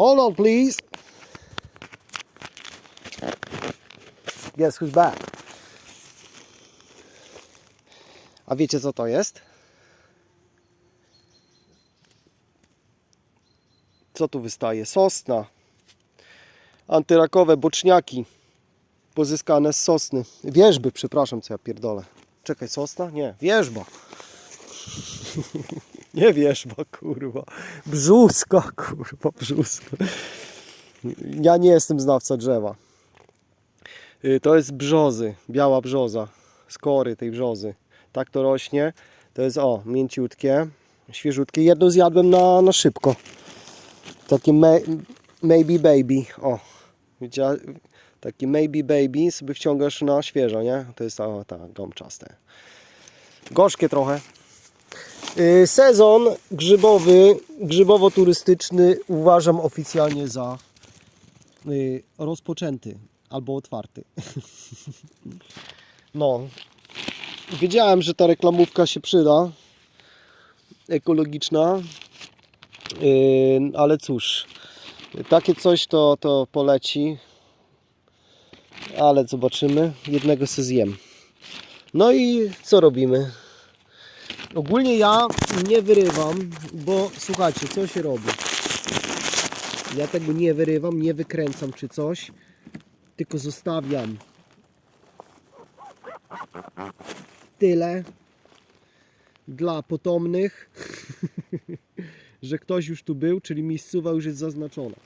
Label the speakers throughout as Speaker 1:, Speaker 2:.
Speaker 1: Hold on, please. Guess who's back? A wiecie co to jest? Co tu wystaje? Sosna. Antyrakowe boczniaki. Pozyskane z sosny. Wierzby, przepraszam, co ja pierdolę. Czekaj, sosna? Nie, wierzba. Nie wierzba, kurwa. Brzuska, kurwa, brzuska. Ja nie jestem znawca drzewa. Y, To jest brzozy, biała brzoza. Skory tej brzozy. Tak to rośnie. To jest, o, mięciutkie, świeżutkie. Jedno zjadłem na, na szybko. Takie may, maybe baby. O? Taki maybe baby sobie wciągasz na świeżo, nie? To jest o, tak, gąbczaste. Gorzkie trochę. Y, Sezon grzybowy, grzybowo-turystyczny uważam oficjalnie za y, rozpoczęty albo otwarty. No, wiedziałem, że ta reklamówka się przyda, ekologiczna, y, ale cóż, takie coś to, to poleci, ale zobaczymy, jednego se zjem. No i co robimy? Ogólnie ja nie wyrywam, bo słuchajcie, co się robi? Ja tego nie wyrywam, nie wykręcam czy coś, tylko zostawiam tyle dla potomnych, że ktoś już tu był, czyli miejscowa już jest zaznaczona.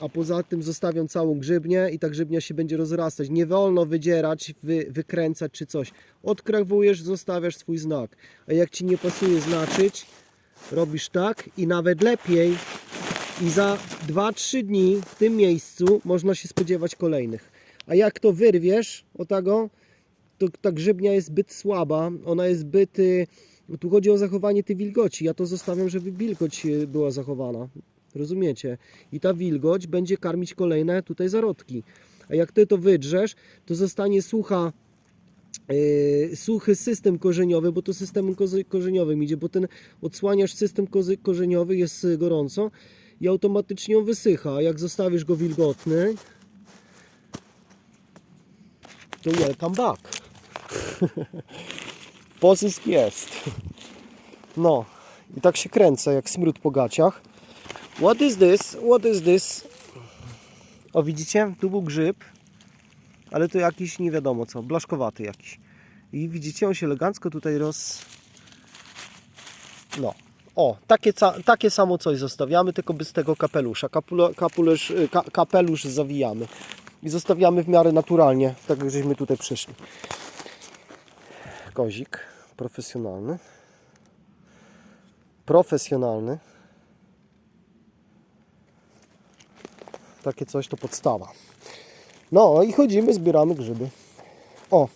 Speaker 1: A poza tym zostawiam całą grzybnię i ta grzybnia się będzie rozrastać. Nie wolno wydzierać, wy, wykręcać czy coś. Odkrawujesz, zostawiasz swój znak. A jak ci nie pasuje znaczyć, robisz tak i nawet lepiej i za 2-3 dni w tym miejscu można się spodziewać kolejnych. A jak to wyrwiesz o tego, to ta grzybnia jest zbyt słaba, ona jest zbyt... y, Tu chodzi o zachowanie tej wilgoci. Ja to zostawiam, żeby wilgoć y, była zachowana. Rozumiecie? I ta wilgoć będzie karmić kolejne tutaj zarodki. A jak ty to wydrzesz, to zostanie sucha, yy, suchy system korzeniowy, bo to systemem korzeniowym idzie, bo ten odsłaniasz system korzeniowy, jest gorąco i automatycznie on wysycha. A jak zostawisz go wilgotny, to welcome back. Pozysk jest. No, i tak się kręcę jak smród po gaciach. What is this? What is this? O widzicie? Tu był grzyb, ale to jakiś nie wiadomo co, blaszkowaty jakiś. I widzicie, on się elegancko tutaj roz... No. O, takie, takie samo coś zostawiamy, tylko bez tego kapelusza. Kapelusz, y, ka, kapelusz zawijamy. I zostawiamy w miarę naturalnie, tak jak żeśmy tutaj przyszli. Kozik profesjonalny. Profesjonalny. Takie coś to podstawa. No i chodzimy, zbieramy grzyby. O,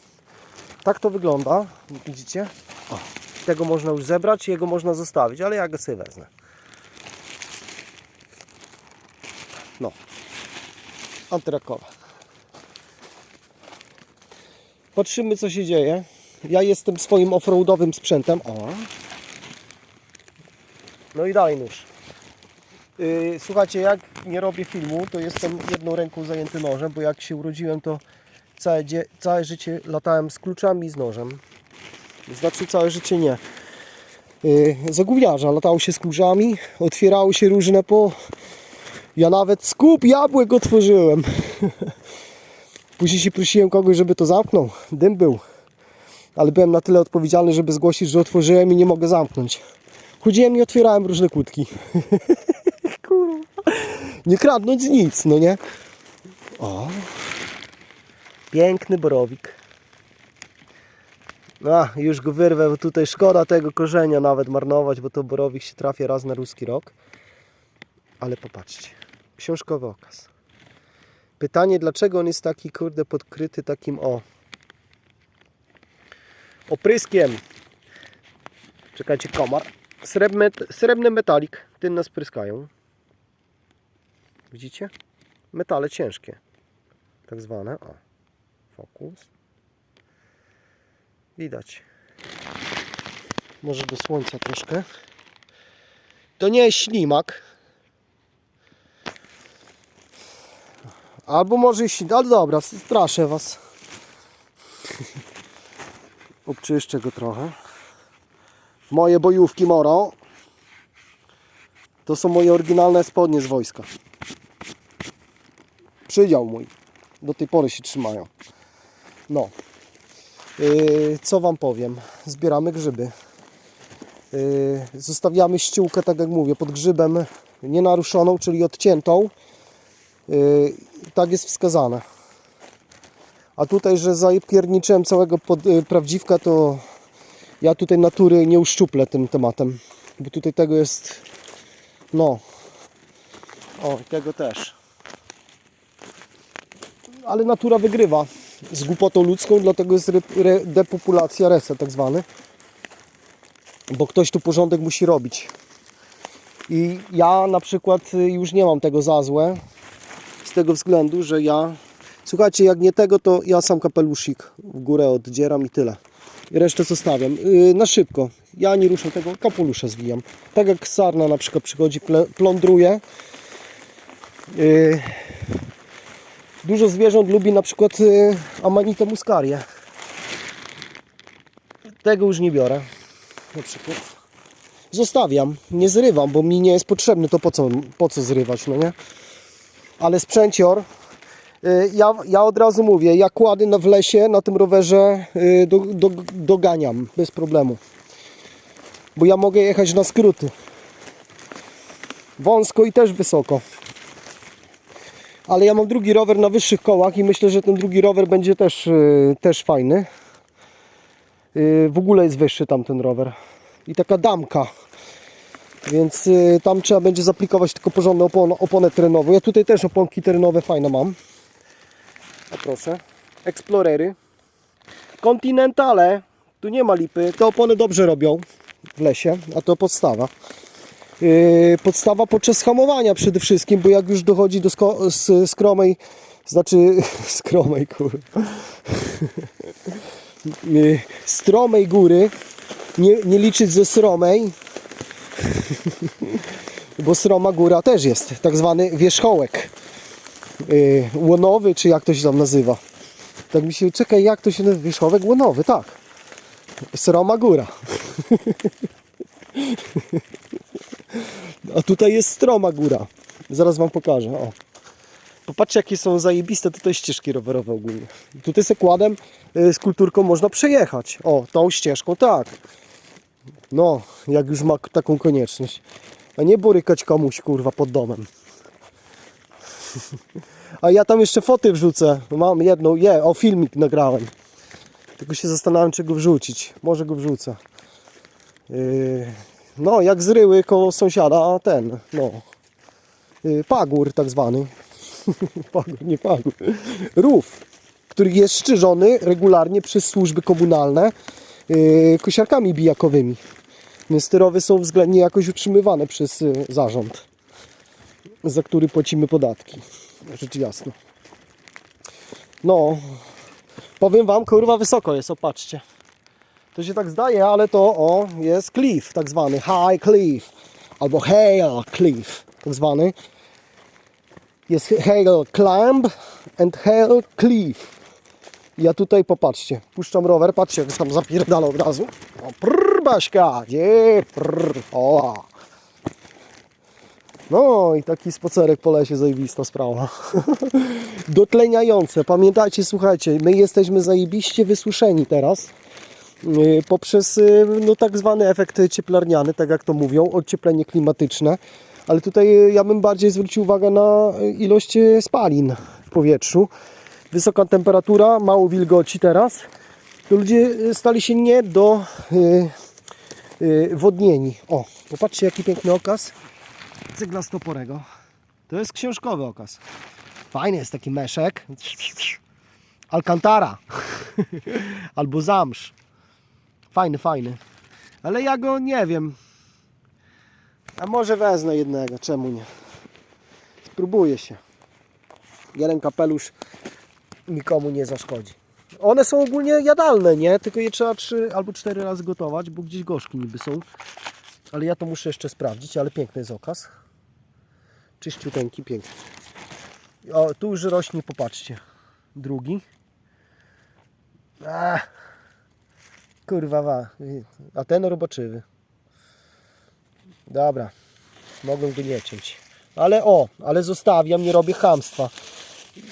Speaker 1: tak to wygląda. Widzicie? O, tego można już zebrać, jego można zostawić, ale ja go sobie wezmę. No, antyrakowa. Patrzymy co się dzieje. Ja jestem swoim offroadowym sprzętem. O. No i dalej nóż. Yy, Słuchajcie, jak nie robię filmu, to jestem jedną ręką zajęty nożem, bo jak się urodziłem, to całe, całe życie latałem z kluczami i z nożem. Znaczy całe życie nie. Yy, za gówniarza latało się z kluczami, otwierały się różne po... Ja nawet skup jabłek otworzyłem. Później się prosiłem kogoś, żeby to zamknął. Dym był. Ale byłem na tyle odpowiedzialny, żeby zgłosić, że otworzyłem i nie mogę zamknąć. Chodziłem i otwierałem różne kłódki. Kurwa. Nie kradnąc nic, no nie? O. Piękny borowik. A, już go wyrwę, bo tutaj szkoda tego korzenia nawet marnować, bo to borowik się trafia raz na ruski rok. Ale popatrzcie, książkowy okaz. Pytanie, dlaczego on jest taki, kurde, podkryty takim, o, opryskiem. Czekajcie, komar. Srebrny, srebrny metalik, tym nas pryskają. Widzicie? Metale ciężkie. Tak zwane. O. Fokus. Widać. Może do słońca troszkę. To nie jest ślimak. Albo może iść, ale dobra, straszę was. Obczyszczę go trochę. Moje bojówki Moro. To są moje oryginalne spodnie z wojska. Przydział mój. Do tej pory się trzymają. No. Yy, co wam powiem? Zbieramy grzyby. Yy, zostawiamy ściółkę, tak jak mówię, pod grzybem nienaruszoną, czyli odciętą. Yy, tak jest wskazane. A tutaj, że zapierniczyłem całego pod, yy, prawdziwka, to ja tutaj natury nie uszczuplę tym tematem. Bo tutaj tego jest, no, o, tego też. Ale natura wygrywa z głupotą ludzką, dlatego jest re, re, depopulacja, reset tak zwany. Bo ktoś tu porządek musi robić. I ja na przykład y, już nie mam tego za złe, z tego względu, że ja, słuchajcie, jak nie tego, to ja sam kapelusik w górę oddzieram i tyle. Resztę zostawiam. Yy, na szybko. Ja nie ruszę tego, kapelusza zwijam. Tak jak sarna na przykład przychodzi, plądruje. Yy, dużo zwierząt lubi na przykład yy, amanitę muscarię. Tego już nie biorę. Na przykład. Zostawiam, nie zrywam, bo mi nie jest potrzebny, to po co, po co zrywać, no nie? Ale sprzęcior, y, ja, ja od razu mówię, ja kłady w lesie na tym rowerze y, do, do, doganiam bez problemu. Bo ja mogę jechać na skróty. Wąsko i też wysoko. Ale ja mam drugi rower na wyższych kołach i myślę, że ten drugi rower będzie też, y, też fajny. Y, W ogóle jest wyższy tamten rower. I taka damka. Więc y, tam trzeba będzie zaplikować tylko porządną opon, terenową. Ja tutaj też oponki terenowe fajne mam. A proszę. Explorery. Continentale. Tu nie ma lipy. Te opony dobrze robią w lesie, a to podstawa. Yy, podstawa podczas hamowania przede wszystkim, bo jak już dochodzi do z, skromej, znaczy skromej kur, Yy, stromej góry, nie, nie liczyć ze sromej, bo sroma góra też jest, tak zwany wierzchołek yy, łonowy, czy jak to się tam nazywa. Tak mi się, czekaj, jak to się nazywa? Wierzchołek łonowy, tak. Sroma góra. A tutaj jest stroma góra. Zaraz wam pokażę. O. Popatrzcie jakie są zajebiste tutaj ścieżki rowerowe ogólnie. Tutaj z kładem y, z kulturką można przejechać. O, tą ścieżką, tak. No, jak już ma taką konieczność. A nie borykać komuś kurwa pod domem. A ja tam jeszcze foty wrzucę. Mam jedną, je, o filmik nagrałem. Tylko się zastanawiam czy go wrzucić. Może go wrzucę. Yy, no, jak zryły koło sąsiada, ten, no. Yy, pagór tak zwany. pagór, nie pagór. Rów, który jest szczyżony regularnie przez służby komunalne yy, kosiarkami bijakowymi. Więc te rowy są względnie jakoś utrzymywane przez zarząd, za który płacimy podatki. Rzecz jasna. No, powiem wam, kurwa, wysoko jest, opatrzcie. To się tak zdaje, ale to o, jest cliff, tak zwany high cliff, albo hail cliff, tak zwany. Jest hail climb and hail cliff. Ja tutaj, popatrzcie, puszczam rower, patrzcie, jak tam zapierdala od razu. O, prr, Baśka, gdzie, prr, o. No i taki spacerek po lesie, zajebista sprawa. Dotleniające, pamiętajcie, słuchajcie, my jesteśmy zajebiście wysłyszeni teraz y, poprzez y, no, tak zwany efekt cieplarniany, tak jak to mówią, ocieplenie klimatyczne. Ale tutaj y, ja bym bardziej zwrócił uwagę na ilość spalin w powietrzu. Wysoka temperatura, mało wilgoci teraz. To ludzie stali się nie do wodnieni. O, popatrzcie jaki piękny okaz cygla stoporego. To jest książkowy okaz. Fajny jest taki meszek. Alcantara. Albo zamsz. Fajny, fajny. Ale ja go nie wiem. A może wezmę jednego, czemu nie? Spróbuję się. Jeden kapelusz nikomu nie zaszkodzi. One są ogólnie jadalne, nie? Tylko je trzeba trzy albo cztery razy gotować, bo gdzieś gorzki niby są. Ale ja to muszę jeszcze sprawdzić, ale piękny jest okaz. Czyściuteńki, piękny. O, tu już rośnie, popatrzcie. Drugi. Kurwa wa. A ten robaczywy. Dobra. Mogłem go nie ciąć. Ale o, ale zostawiam, nie robię chamstwa.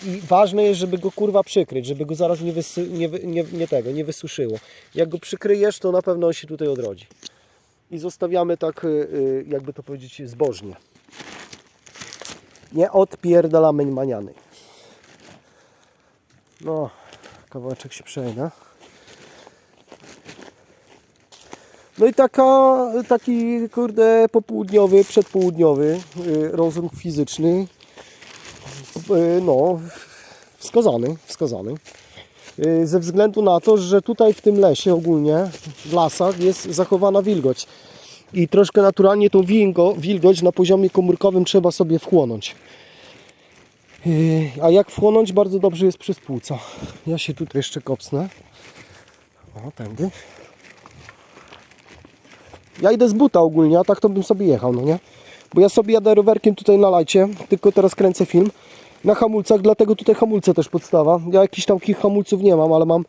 Speaker 1: I ważne jest, żeby go kurwa przykryć, żeby go zaraz nie, nie, nie, nie tego, nie wysuszyło. Jak go przykryjesz, to na pewno on się tutaj odrodzi. I zostawiamy tak, y, y, jakby to powiedzieć, zbożnie. Nie odpierdalamy maniany. No, kawałeczek się przejdę. No i taka, taki kurde popołudniowy, przedpołudniowy y, rozruch fizyczny. No, wskazany, wskazany. Y, Ze względu na to, że tutaj w tym lesie ogólnie, w lasach jest zachowana wilgoć. I troszkę naturalnie tą wilgo, wilgoć na poziomie komórkowym trzeba sobie wchłonąć. Yy, A jak wchłonąć? Bardzo dobrze jest przez płuca. Ja się tutaj jeszcze kopsnę. O, tędy. Ja idę z buta ogólnie, a tak to bym sobie jechał, no nie? Bo ja sobie jadę rowerkiem tutaj na lajcie, tylko teraz kręcę film na hamulcach, dlatego tutaj hamulce też podstawa. Ja jakichś takich hamulców nie mam, ale mam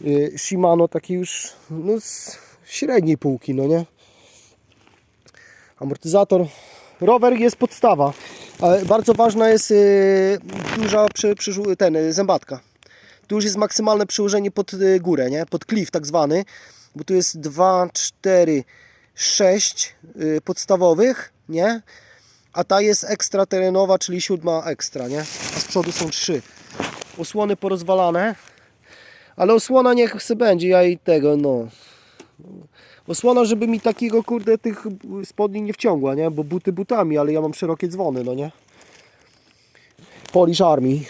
Speaker 1: yy, Shimano taki już no, z średniej półki, no nie? Amortyzator. Rower jest podstawa. Ale bardzo ważna jest yy, duża przy, przy, ten, yy, zębatka. Tu już jest maksymalne przyłożenie pod górę, nie? pod klif tak zwany. Bo tu jest 2, 4, 6 yy, podstawowych, nie? A ta jest ekstraterenowa, czyli siódma ekstra, nie? A z przodu są trzy. Osłony porozwalane. Ale osłona niech se będzie, ja i tego, no. Osłona, żeby mi takiego, kurde, tych spodni nie wciągła, nie? Bo buty butami, ale ja mam szerokie dzwony, no nie? Polish Army.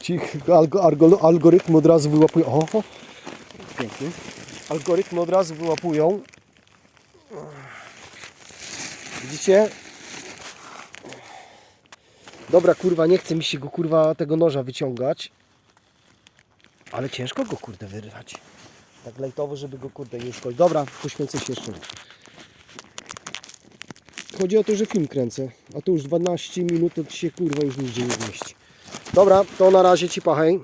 Speaker 1: Ci algo, algo, algorytmy od razu wyłapują. O, pięknie. Algorytmy od razu wyłapują. Widzicie? Dobra, kurwa, nie chce mi się go, kurwa, tego noża wyciągać. Ale ciężko go, kurde, wyrwać. Tak lejtowo, żeby go kurde nie uszkodzić. Dobra, poświęcę się jeszcze. Chodzi o to, że film kręcę, a tu już 12 minut, to się kurwa już nigdzie nie mieści. Dobra, to na razie ci pachaj.